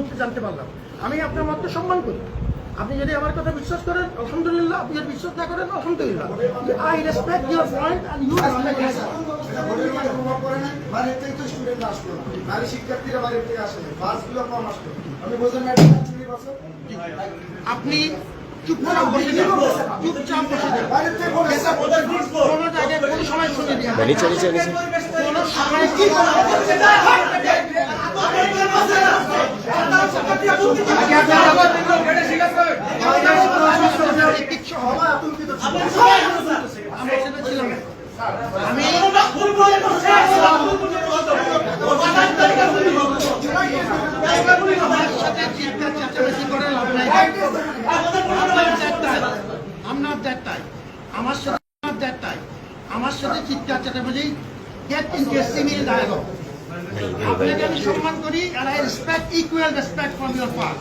মুহূর্তে জানতে পারলাম আমি আপনার মতকে সম্মান করি আপনি যদি আমার কথা বিশ্বাস করেন আলহামদুলিল্লাহ আপনি যদি বিশ্বাস না করেন আলহামদুলিল্লাহ I respect your point and you আপনি চুপচাপ বসে চুপচাপ বসে কোনো জায়গায় কোনো সময় শুনে কোনো সময় আমার সাথে type. আমার সাথে চিৎকার চেঁচামেচি get interesting in dialogue. আপনাকে আমি সম্মান করি and I respect equal respect from your part.